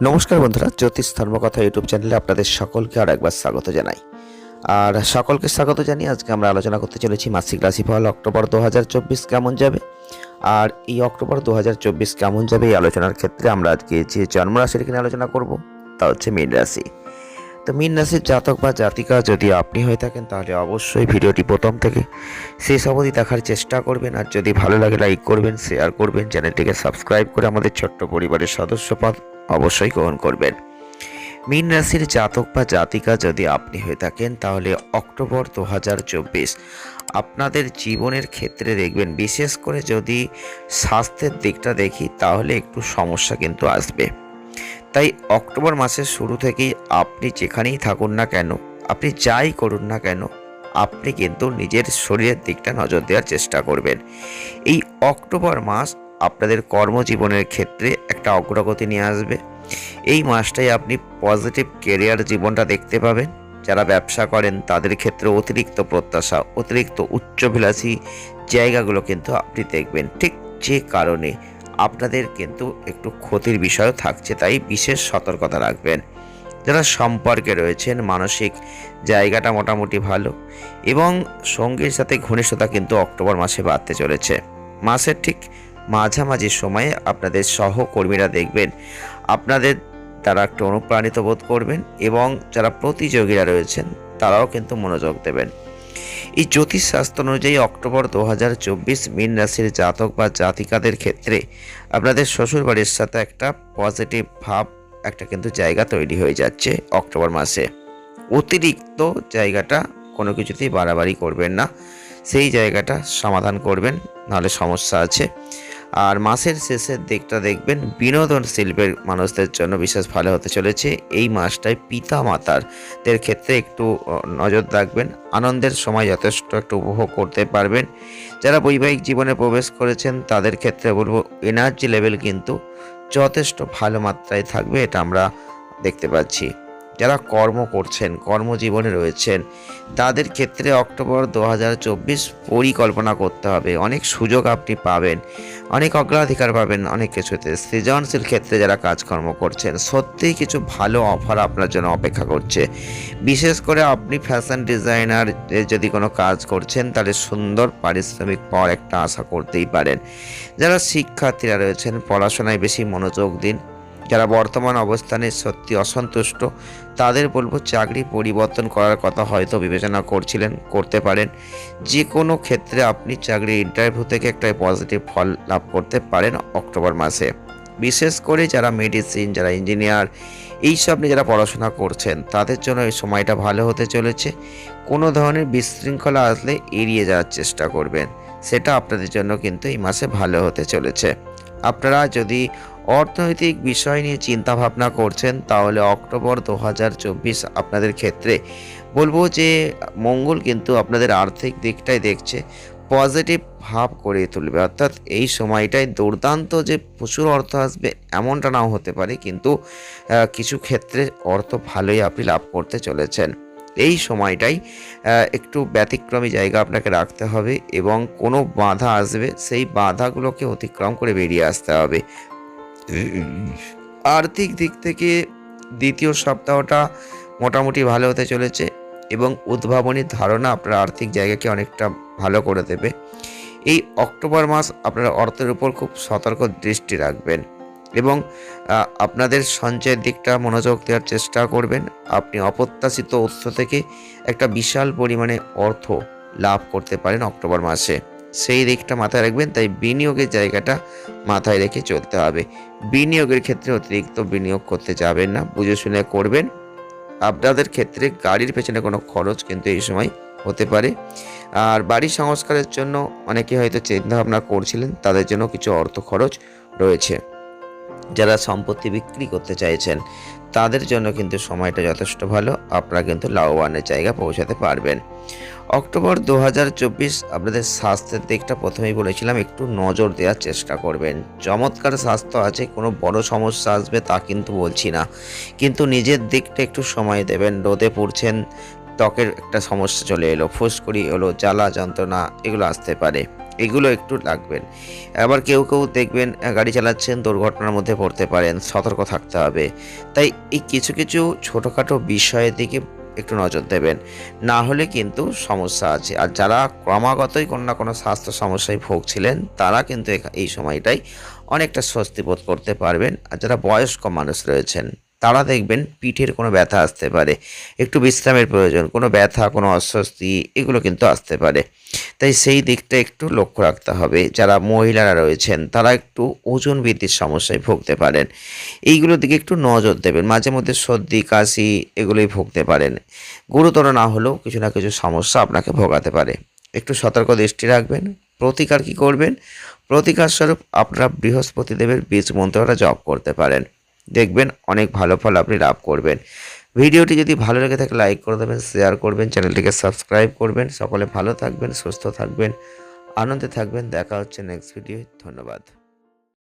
নমস্কার বন্ধুরা, জ্যোতিষ ধর্মকথা ইউটিউব চ্যানেলে আপনাদের সকলকে আর একবার স্বাগত জানাই। আর সকলকে স্বাগত জানিয়ে আজকে আমরা আলোচনা করতে চলেছি মাসিক রাশিফল, অক্টোবর দু হাজার চব্বিশ কেমন যাবে? আর এই অক্টোবর দু হাজার চব্বিশ কেমন যাবে এই আলোচনার ক্ষেত্রে আমরা আজকে যে জন্মরাশির কিনে আলোচনা করব, তা হচ্ছে মীন রাশি। তো মীন রাশির জাতক বা জাতিকা যদি আপনি হয়ে থাকেন, তাহলে অবশ্যই ভিডিওটি প্রথম থেকে শেষ অবধি দেখার চেষ্টা করবেন। আর যদি ভালো লাগে, লাইক করবেন শেয়ার করবেন, চ্যানেলটিকে সাবস্ক্রাইব করে আমাদের ছোট্ট পরিবারের সদস্যপদ অবশ্যই গ্রহণ করবেন। মীন রাশির জাতক বা জাতিকা যদি আপনি হয়ে থাকেন, তাহলে অক্টোবর দু হাজার চব্বিশ আপনাদের জীবনের ক্ষেত্রে দেখবেন, বিশেষ করে যদি স্বাস্থ্যের দিকটা দেখি, তাহলে একটু সমস্যা কিন্তু আসবে। তাই অক্টোবর মাসের শুরু থেকেই আপনি যেখানেই থাকুন না কেন, আপনি যাই করুন না কেন, আপনি কিন্তু নিজের শরীরের দিকটা নজর দেওয়ার চেষ্টা করবেন। এই অক্টোবর মাস আপনাদের কর্মজীবনের ক্ষেত্রে একটা অগ্রগতি নিয়ে আসবে। এই মাসটাই আপনি পজিটিভ কেরিয়ার জীবনটা দেখতে পাবেন। যারা ব্যবসা করেন, তাদের ক্ষেত্রে অতিরিক্ত প্রত্যাশা, অতিরিক্ত উচ্চবিলাসী জায়গাগুলো কিন্তু আপনি দেখবেন। ঠিক যে কারণে আপনাদের কিন্তু একটু ক্ষতির বিষয়ও থাকছে, তাই বিশেষ সতর্কতা রাখবেন। যারা সম্পর্কে রয়েছেন, মানসিক জায়গাটা মোটামুটি ভালো এবং সঙ্গীর সাথে ঘনিষ্ঠতা কিন্তু অক্টোবর মাসে বাড়তে চলেছে। মাসের ঠিক মাঝামাঝি সময়ে আপনাদের সহকর্মীরা দেখবেন, আপনাদের তারা একটু অনুপ্রাণিত বোধ করবেন এবং যারা প্রতিযোগীরা রয়েছেন, তারাও কিন্তু মনোযোগ দেবেন। এই জ্যোতিষ শাস্ত্র অনুযায়ী অক্টোবর দু হাজার চব্বিশ মীন রাশির জাতক বা জাতিকাদের ক্ষেত্রে আপনাদের শ্বশুরবাড়ির সাথে একটা পজিটিভ ভাব, একটা কিন্তু জায়গা তৈরি হয়ে যাচ্ছে অক্টোবর মাসে। অতিরিক্ত জায়গাটা কোনো কিছুতেই বাড়াবাড়ি করবেন না। সেই জায়গাটা সমাধান করবেন, নাহলে সমস্যা আছে। আর মাসের শেষের দিকটা দেখবেন বিনোদন শিল্পের মানুষদের জন্য বিশেষ ভালো হতে চলেছে। এই মাসটায় পিতা মাতার দের ক্ষেত্রে একটু নজর রাখবেন। আনন্দের সময় যথেষ্ট একটু উপভোগ করতে পারবেন। যারা বৈবাহিক জীবনে প্রবেশ করেছেন, তাদের ক্ষেত্রে বলব এনার্জি লেভেল কিন্তু যথেষ্ট ভালো মাত্রায় থাকবে, এটা আমরা দেখতে পাচ্ছি। যারা কর্ম করছেন, কর্মজীবনে রয়েছেন, তাদের ক্ষেত্রে অক্টোবর দু হাজার চব্বিশ পরিকল্পনা করতে হবে। অনেক সুযোগ আপনি পাবেন, অনেক অগ্রাধিকার পাবেন, অনেক কিছুতে। সৃজনশীল ক্ষেত্রে যারা কাজকর্ম করছেন, সত্যিই কিছু ভালো অফার আপনার জন্য অপেক্ষা করছে। বিশেষ করে আপনি ফ্যাশন ডিজাইনার যদি কোনো কাজ করছেন, তাহলে সুন্দর পারিশ্রমিক পাওয়ার একটা আশা করতেই পারেন। যারা শিক্ষার্থীরা রয়েছেন, পড়াশোনায় বেশি মনোযোগ দিন যারা বর্তমান অবস্থানে সত্যি অসন্তুষ্ট, তাদের বলব চাকরি পরিবর্তন করার কথা হয়তো বিবেচনা করছিলেন, করতে পারেন। যে কোনো ক্ষেত্রে আপনি চাকরির ইন্টারভিউ থেকে একটা পজিটিভ ফল লাভ করতে পারেন অক্টোবর মাসে। বিশেষ করে যারা মেডিসিন যারা ইঞ্জিনিয়ার এইসব নিয়ে যারা পড়াশোনা করছেন, তাদের জন্য এই সময়টা ভালো হতে চলেছে। কোনো ধরনের বিশৃঙ্খলা আসলে এড়িয়ে যাওয়ার চেষ্টা করবেন। সেটা আপনাদের জন্য কিন্তু এই মাসে ভালো হতে চলেছে। আপনারা যদি অর্থনৈতিক বিষয় নিয়ে চিন্তা ভাবনা করছেন, তাহলে অক্টোবর দু হাজার চব্বিশ আপনাদের ক্ষেত্রে বলব যে মঙ্গল কিন্তু আপনাদের আর্থিক দিকটাই দেখছে, পজিটিভ ভাব করে তুলবে। অর্থাৎ এই সময়টায় দুর্দান্ত যে প্রচুর অর্থ আসবে এমনটা নাও হতে পারে, কিন্তু কিছু ক্ষেত্রে অর্থ ভালোই আপনি লাভ করতে চলেছেন। এই সময়টাই একটু ব্যতিক্রমী জায়গা আপনাকে রাখতে হবে এবং কোনো বাধা আসবে, সেই বাধাগুলোকে অতিক্রম করে বেরিয়ে আসতে হবে। আর্থিক দিক থেকে দ্বিতীয় সপ্তাহটা মোটামুটি ভালো হতে চলেছে এবং উদ্ভাবনীর ধারণা আপনার আর্থিক জায়গাকে অনেকটা ভালো করে দেবে। এই অক্টোবর মাস আপনার অর্থের উপর খুব সতর্ক দৃষ্টি রাখবেন। এবং আপনাদের সঞ্চয়ের দিকটা মনোযোগ দেওয়ার চেষ্টা করবেন। আপনি অপ্রত্যাশিত উৎস থেকে একটা বিশাল পরিমাণে অর্থ লাভ করতে পারেন অক্টোবর মাসে। সেই দিকটা মাথায় রাখবেন, তাই বিনিয়োগের জায়গাটা মাথায় রেখে চলতে হবে। বিনিয়োগের ক্ষেত্রে অতিরিক্ত বিনিয়োগ করতে যাবেন না, বুঝে শুনে করবেন। আপনাদের ক্ষেত্রে গাড়ির পেছনে কোনো খরচ কিন্তু এই সময় হতে পারে। আর বাড়ি সংস্কারের জন্য অনেকে হয়তো চিন্তা ভাবনা করছিলেন, তাদের জন্য কিছু অর্থ খরচ রয়েছে। যারা সম্পত্তি বিক্রি করতে চাইছেন, তাদের জন্য কিন্তু সময়টা যথেষ্ট ভালো। আপনারা কিন্তু লাভবানের জায়গা পৌঁছাতে পারবেন। অক্টোবর দু হাজার চব্বিশ, আপনাদের স্বাস্থ্যের দিকটা প্রথমেই বলেছিলাম, একটু নজর দেওয়ার চেষ্টা করবেন। চমৎকার স্বাস্থ্য আছে, কোনো বড় সমস্যা আসবে তা কিন্তু বলছি না। কিন্তু নিজের দিকটা একটু সময় দেবেন, রোদে পড়ছেন, ত্বকের একটা সমস্যা চলে এলো, ফুসকুড়ি এলো, জ্বালা যন্ত্রণা, এগুলো আসতে পারে। এগুলো একটু লাগবেন। আবার কেউ কেউ দেখবেন গাড়ি চালাচ্ছেন, দুর্ঘটনার মধ্যে পড়তে পারেন, সতর্ক থাকতে হবে। তাই এই কিছু কিছু ছোটোখাটো বিষয়ের দিকে একটু নজর দেবেন। না হলে কিন্তু সমস্যা আছে। আর যারা ক্রমাগতই কোনো না কোনো স্বাস্থ্য সমস্যায় ভুগছিলেন, তারা কিন্তু এই সময়টাই অনেকটা স্বস্তি বোধ করতে পারবেন। আর যারা বয়স্ক মানুষ রয়েছেন, তারা দেখবেন পিঠের কোনো ব্যথা আসতে পারে। একটু বিশ্রামের প্রয়োজন, কোনো ব্যথা, কোনো অস্বস্তি, এগুলো কিন্তু আসতে পারে। তাই সেই দিকটা একটু লক্ষ্য রাখতে হবে। যারা মহিলারা রয়েছেন, তারা একটু ওজন বৃদ্ধির সমস্যায় ভুগতে পারেন। এইগুলোর দিকে একটু নজর দেবেন। মাঝে মধ্যে সর্দি, কাশি এগুলোই ভুগতে পারেন। গুরুতর না হলেও কিছু না কিছু সমস্যা আপনাকে ভোগাতে পারে। একটু সতর্ক দৃষ্টি রাখবেন। প্রতিকার কি করবেন? প্রতিকার স্বরূপ আপনারা বৃহস্পতি দেবের বীজ মন্ত্রটা জপ করতে পারেন। দেখবেন অনেক ভালো ফল আপনি লাভ করবেন। ভিডিওটি যদি ভালো লেগে থাকে লাইক করে দেবেন শেয়ার করবেন, চ্যানেলটিকে সাবস্ক্রাইব করবেন। সকলে ভালো থাকবেন, সুস্থ থাকবেন, আনন্দে থাকবেন। দেখা হচ্ছে নেক্সট ভিডিও ধন্যবাদ।